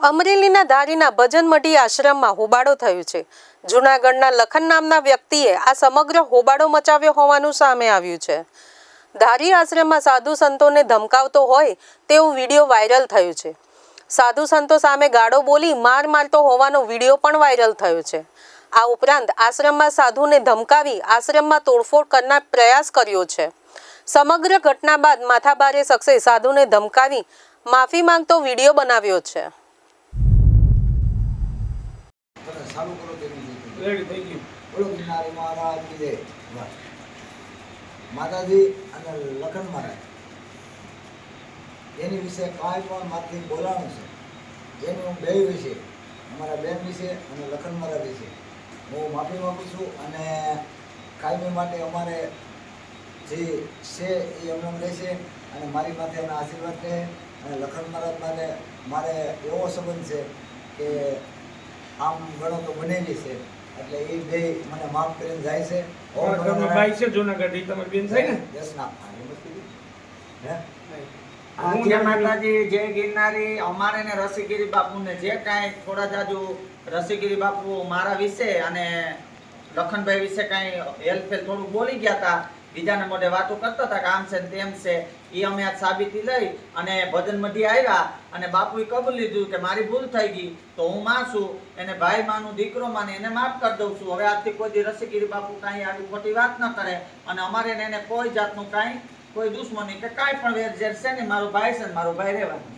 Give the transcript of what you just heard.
અમરેલીના ધારીના ભજન મઢી આશ્રમમાં હોબાળો થયો છે. જૂનાગઢના લખન નામના વ્યક્તિએ આ સમગ્ર હોબાળો મચાવ્યો હોવાનું સામે આવ્યું છે. ધારી આશ્રમમાં સાધુ સંતોને ધમકાવતો હોય તેવું વીડિયો વાયરલ થયું છે. સાધુ સંતો સામે ગાળો બોલી માર મારતો હોવાનો વીડિયો પણ વાયરલ થયો છે. આ ઉપરાંત આશ્રમમાં સાધુને ધમકાવી આશ્રમમાં તોડફોડ કરનાર પ્રયાસ કર્યો છે. સમગ્ર ઘટના બાદ માથાભારે શખ્સે સાધુને ધમકાવી માફી માંગતો વીડિયો બનાવ્યો છે તમે ચાલુ કરો તેની થઈ ગયું બોલો ગિરનારી મહારાજ કી જય. માતાજી અને લખન મહારાજ. એની વિશે કાંઈ પણ માથી બોલાણું છે. એની હું બે વિશે અમારા બેન વિશે અને લખન મહારાજ વિશે હું માફી માગું છું અને કાયમી માટે અમારે જે છે એ અમને રહેશે અને મારી માથે એના આશીર્વાદ રહે અને લખન મહારાજ માટે મારે એવો સંબંધ છે કે આમ ગણો તો બનેલી છે. એટલે એ બે મને માફ કરીને જાય છે. તમારા ઘરમાં છે જૂનાગઢ એ તમારી બેન થાય ને? યસ ના. હે? માતાજી જય ગિરનારી અમારે ને રસીગીરી બાપુને જે કાંઈ થોડા જાજુ રસીગીરી બાપુ મારા વિશે અને લખનભાઈ વિશે કાંઈ હેલ્પફેલ થોડું બોલી ગયા હતા બીજાને મોઢે વાતો કરતા હતા કે આમ છે ને તેમ છે. એ અમે આ સાબિતી લઈ અને ભજન મઢી આવ્યા અને બાપુએ કબૂલ લીધું કે મારી ભૂલ થઈ ગઈ. તો હું માં એને ભાઈ માનું, દીકરો માને, એને માફ કરી દઉં છું. હવે આજથી કોઈ દી રસીગીરી બાપુ કાંઈ આવી ખોટી વાત ન કરે અને અમારે એને કોઈ જાતનું કાંઈ, કોઈ દુશ્મની કે કાંઈ પણ વેર ઝેર છે ને, મારો ભાઈ છે ને, મારો ભાઈ રહેવાનો